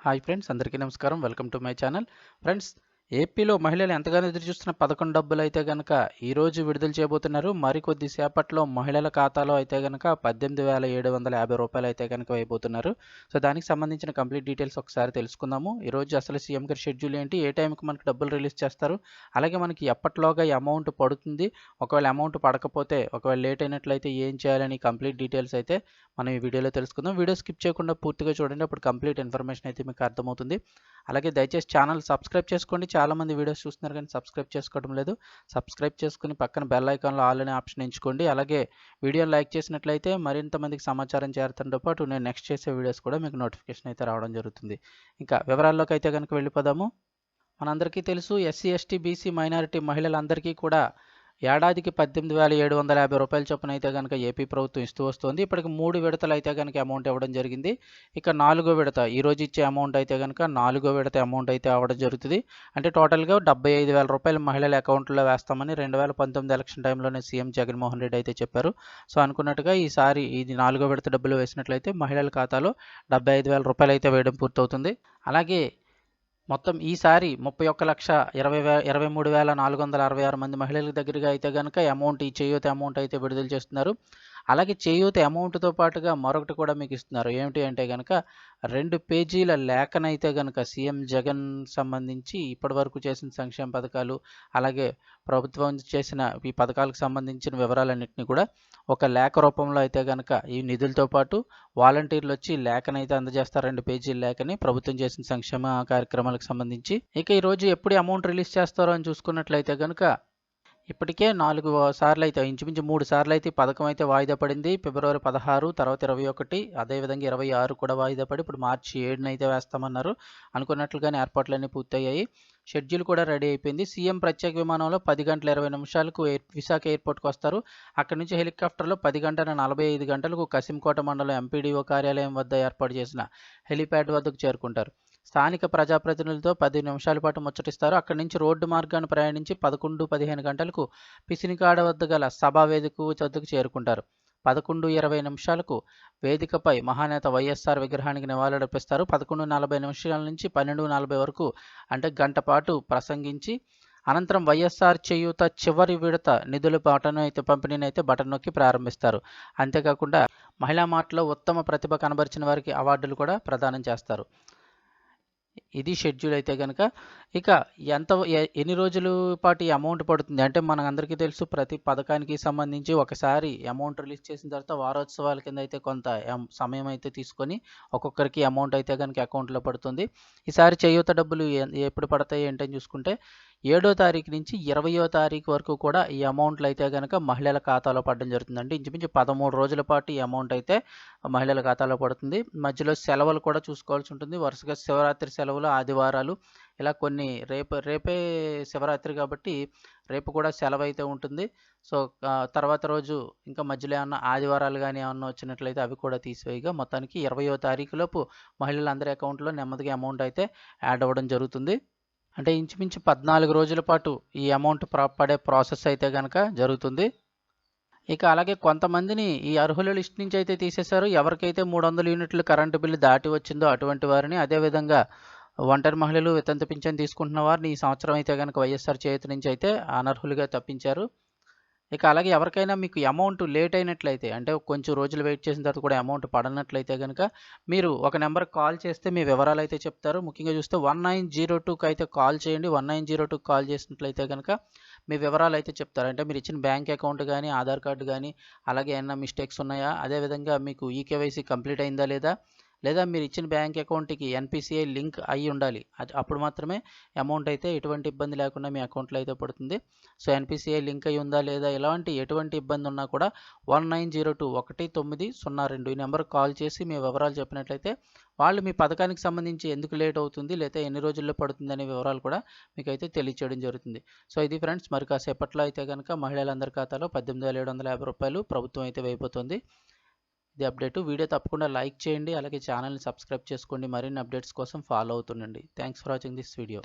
Hi friends అందరికీ నమస్కారం. Welcome to my channel friends ఏపీలో మహిళలు ఎంతగానో ఎదురుచూస్తున్న పథకం పదకొండు డబ్బులు అయితే కనుక ఈరోజు విడుదల చేయబోతున్నారు. మరికొద్ది సేపట్లో మహిళల ఖాతాలో అయితే గనక పద్దెనిమిది వేల ఏడు వందల యాభై రూపాయలు అయితే కనుక వేయబోతున్నారు. సో దానికి సంబంధించిన కంప్లీట్ డీటెయిల్స్ ఒకసారి తెలుసుకుందాము. ఈరోజు అసలు సీఎం గారి షెడ్యూల్ ఏంటి? ఏ టైంకి మనకి డబ్బులు రిలీజ్ చేస్తారు? అలాగే మనకి ఎప్పట్లోగా అమౌంట్ పడుతుంది? ఒకవేళ అమౌంట్ పడకపోతే ఒకవేళ లేట్ అయినట్లయితే ఏం చేయాలని కంప్లీట్ డీటెయిల్స్ అయితే మనం ఈ వీడియోలో తెలుసుకుందాం. వీడియో స్కిప్ చేయకుండా పూర్తిగా చూడండి. అప్పుడు కంప్లీట్ ఇన్ఫర్మేషన్ అయితే మీకు అర్థమవుతుంది. అలాగే దయచేసి ఛానల్ సబ్స్క్రైబ్ చేసుకోండి. చాలామంది వీడియోస్ చూస్తున్నారు కానీ సబ్స్క్రైబ్ చేసుకోవడం లేదు. సబ్స్క్రైబ్ చేసుకుని పక్కన బెల్ ఐకాన్లో ఆల్ అనే ఆప్షన్ ఎంచుకోండి. అలాగే వీడియోని లైక్ చేసినట్లయితే మరింత మందికి సమాచారం చేరడంతో పాటు నేను నెక్స్ట్ చేసే వీడియోస్ కూడా మీకు నోటిఫికేషన్ అయితే రావడం జరుగుతుంది. ఇంకా వివరాల్లోకి అయితే కనుక వెళ్ళిపోదాము. మనందరికీ తెలుసు ఎస్సీ ఎస్టీ బీసీ మైనారిటీ మహిళలందరికీ కూడా ఏడాదికి పద్దెనిమిది వేల ఏడు వందల యాభై రూపాయల చొప్పున అయితే కనుక ఏపీ ప్రభుత్వం ఇస్తూ వస్తుంది. ఇప్పటికి మూడు విడతలు అయితే కనుక అమౌంట్ ఇవ్వడం జరిగింది. ఇక నాలుగో విడత ఈ రోజు ఇచ్చే అమౌంట్ అయితే కనుక నాలుగో విడత అమౌంట్ అయితే అవ్వడం జరుగుతుంది. అంటే టోటల్గా డెబ్బై ఐదు వేల రూపాయలు మహిళల అకౌంట్లో వేస్తామని రెండు వేల పంతొమ్మిది ఎలక్షన్ టైంలోనే సీఎం జగన్మోహన్ రెడ్డి అయితే చెప్పారు. సో అనుకున్నట్టుగా ఈసారి ఇది నాలుగో విడత డబ్బులు వేసినట్లయితే మహిళల ఖాతాలో డెబ్బై ఐదు వేల రూపాయలు అయితే వేయడం పూర్తవుతుంది. అలాగే మొత్తం ఈసారి ముప్పై ఒక్క లక్ష ఇరవై వే ఇరవై మూడు వేల నాలుగు వందల అరవై ఆరు మంది మహిళల దగ్గరగా అయితే కనుక అమౌంట్ ఈ చేయూత అమౌంట్ అయితే విడుదల చేస్తున్నారు. అలాగే చేయూత అమౌంట్తో పాటుగా మరొకటి కూడా మీకు ఇస్తున్నారు. ఏమిటి అంటే కనుక రెండు పేజీల లేఖనైతే కనుక సీఎం జగన్ సంబంధించి ఇప్పటివరకు చేసిన సంక్షేమ పథకాలు అలాగే ప్రభుత్వం చేసిన ఈ పథకాలకు సంబంధించిన వివరాలన్నింటినీ కూడా ఒక లేఖ రూపంలో అయితే కనుక ఈ నిధులతో పాటు వాలంటీర్లు వచ్చి లేఖనైతే అందజేస్తారు. రెండు పేజీల లేఖని ప్రభుత్వం చేసిన సంక్షేమ కార్యక్రమాలకు సంబంధించి. ఇక ఈరోజు ఎప్పుడు అమౌంట్ రిలీజ్ చేస్తారో అని చూసుకున్నట్లయితే కనుక ఇప్పటికే నాలుగు సార్లు అయితే ఇంచుమించు మూడు సార్లు అయితే ఈ పథకం అయితే వాయిదా పడింది. ఫిబ్రవరి పదహారు తర్వాత ఇరవై ఒకటి అదేవిధంగా ఇరవై ఆరు కూడా వాయిదా పడి ఇప్పుడు మార్చి ఏడున అయితే వేస్తామన్నారు. అనుకున్నట్లుగానే ఏర్పాట్లన్నీ పూర్తయ్యాయి. షెడ్యూల్ కూడా రెడీ అయిపోయింది. సీఎం ప్రత్యేక విమానంలో పది గంటల ఇరవై నిమిషాలకు ఎయిర్ విశాఖ ఎయిర్పోర్ట్కి వస్తారు. అక్కడి నుంచి హెలికాప్టర్లో పది గంటల నలభై ఐదు గంటలకు కసింకోట మండలం ఎంపీడీఓ కార్యాలయం వద్ద ఏర్పాటు చేసిన హెలిప్యాడ్ వద్దకు చేరుకుంటారు. స్థానిక ప్రజాప్రతినిధులతో పది నిమిషాల పాటు ముచ్చటిస్తారు. అక్కడి నుంచి రోడ్డు మార్గాన్ని ప్రయాణించి పదకొండు పదిహేను గంటలకు పిసినికాడ వద్ద గల సభా వేదిక వద్దకు చేరుకుంటారు. పదకొండు ఇరవై నిమిషాలకు వేదికపై మహానేత వైఎస్ఆర్ విగ్రహానికి నివాళులర్పిస్తారు. పదకొండు నలభై నిమిషాల నుంచి పన్నెండు నలభై వరకు అంటే గంట పాటు ప్రసంగించి అనంతరం వైఎస్ఆర్ చేయూత చివరి విడత నిధుల బటన్ అయితే పంపిణీని అయితే బటన్ నొక్కి ప్రారంభిస్తారు. అంతేకాకుండా మహిళా మార్ట్లో ఉత్తమ ప్రతిభ కనబరిచిన వారికి అవార్డులు కూడా ప్రదానం చేస్తారు. ఇది షెడ్యూల్ అయితే కనుక ఇక ఎంత ఎన్ని రోజుల పాటు ఈ అమౌంట్ పడుతుంది? అంటే మన అందరికీ తెలుసు ప్రతి పథకానికి సంబంధించి ఒకసారి అమౌంట్ రిలీజ్ చేసిన తర్వాత వారోత్సవాల కింద అయితే కొంత సమయం అయితే తీసుకొని ఒక్కొక్కరికి అమౌంట్ అయితే కనుక అకౌంట్లో పడుతుంది. ఈసారి చేయూత డబ్బులు ఎప్పుడు పడతాయి ఏంటని చూసుకుంటే ఏడో తారీఖు నుంచి ఇరవయో తారీఖు వరకు కూడా ఈ అమౌంట్లు అయితే కనుక మహిళల ఖాతాలో పడడం జరుగుతుంది ఇంచుమించు పదమూడు రోజుల పాటు ఈ అమౌంట్ అయితే మహిళల ఖాతాలో పడుతుంది. మధ్యలో సెలవులు కూడా చూసుకోవాల్సి ఉంటుంది. వరుసగా శివరాత్రి సెలవులు ఆదివారాలు ఇలా కొన్ని రేపు రేపే శివరాత్రి కాబట్టి రేపు కూడా సెలవు అయితే ఉంటుంది. సో తర్వాత రోజు ఇంకా మధ్యలో ఏమన్నా ఆదివారాలు కానీ ఏమన్నా వచ్చినట్లయితే అవి కూడా తీసివేయగా మొత్తానికి ఇరవయో తారీఖులోపు మహిళలందరి అకౌంట్లో నెమ్మదిగా అమౌంట్ అయితే యాడ్ అవ్వడం జరుగుతుంది. అంటే ఇంచుమించు పద్నాలుగు రోజుల పాటు ఈ అమౌంట్ పడే ప్రాసెస్ అయితే కనుక జరుగుతుంది. ఇక అలాగే కొంతమందిని ఈ అర్హుల లిస్ట్ నుంచి అయితే తీసేశారు. ఎవరికైతే మూడు వందల యూనిట్లు కరెంటు బిల్లు దాటి వచ్చిందో అటువంటి వారిని అదేవిధంగా ఒంటరి మహిళలు వితంతు పింఛన్ తీసుకుంటున్న వారిని ఈ సంవత్సరం అయితే కనుక వైఎస్ఆర్ చేతి నుంచి అయితే అనర్హులుగా తప్పించారు. ఇక అలాగే ఎవరికైనా మీకు అమౌంట్ లేట్ అయినట్లయితే అంటే కొంచెం రోజులు వెయిట్ చేసిన తర్వాత కూడా అమౌంట్ పడనట్లయితే కనుక మీరు ఒక నెంబర్ కాల్ చేస్తే మీ వివరాలు అయితే చెప్తారు. ముఖ్యంగా చూస్తే వన్ నైన్ జీరో టూకి అయితే కాల్ చేయండి. వన్ నైన్ జీరో టూకి కాల్ చేసినట్లయితే కనుక మీ వివరాలు అయితే చెప్తారు. అంటే మీరు ఇచ్చిన బ్యాంక్ అకౌంట్ కానీ ఆధార్ కార్డు కానీ అలాగే ఏమైనా మిస్టేక్స్ ఉన్నాయా? అదేవిధంగా మీకు ఈకేవైసీ కంప్లీట్ అయిందా లేదా? లేదా మీరు ఇచ్చిన బ్యాంక్ అకౌంట్కి ఎన్పిసిఐ లింక్ అయి ఉండాలి. అప్పుడు మాత్రమే అమౌంట్ అయితే ఎటువంటి ఇబ్బంది లేకుండా మీ అకౌంట్లో అయితే పడుతుంది. సో ఎన్పిసిఐ లింక్ అయి ఉందా లేదా ఎలాంటి ఎటువంటి ఇబ్బంది ఉన్నా కూడా వన్ నైన్ జీరో టూ ఒకటి తొమ్మిది సున్నా రెండు ఈ నెంబర్కి కాల్ చేసి మీ వివరాలు చెప్పినట్లయితే వాళ్ళు మీ పథకానికి సంబంధించి ఎందుకు లేట్ అవుతుంది లేదా ఎన్ని రోజుల్లో పడుతుంది అనే వివరాలు కూడా మీకు అయితే తెలియచేయడం జరుగుతుంది. సో ఇది ఫ్రెండ్స్ మరి కాసేపట్లో అయితే కనుక మహిళలందరి ఖాతాలో పద్దెనిమిది వేల ఏడు వందల యాభై రూపాయలు ప్రభుత్వం అయితే వేయబోతోంది. ఇది అప్డేట్. వీడియో తప్పకుండా లైక్ చేయండి అలాగే ఛానల్ని సబ్స్క్రైబ్ చేసుకోండి. మరిన్ని అప్డేట్స్ కోసం follow అవుతుండండి. Thanks for watching this video.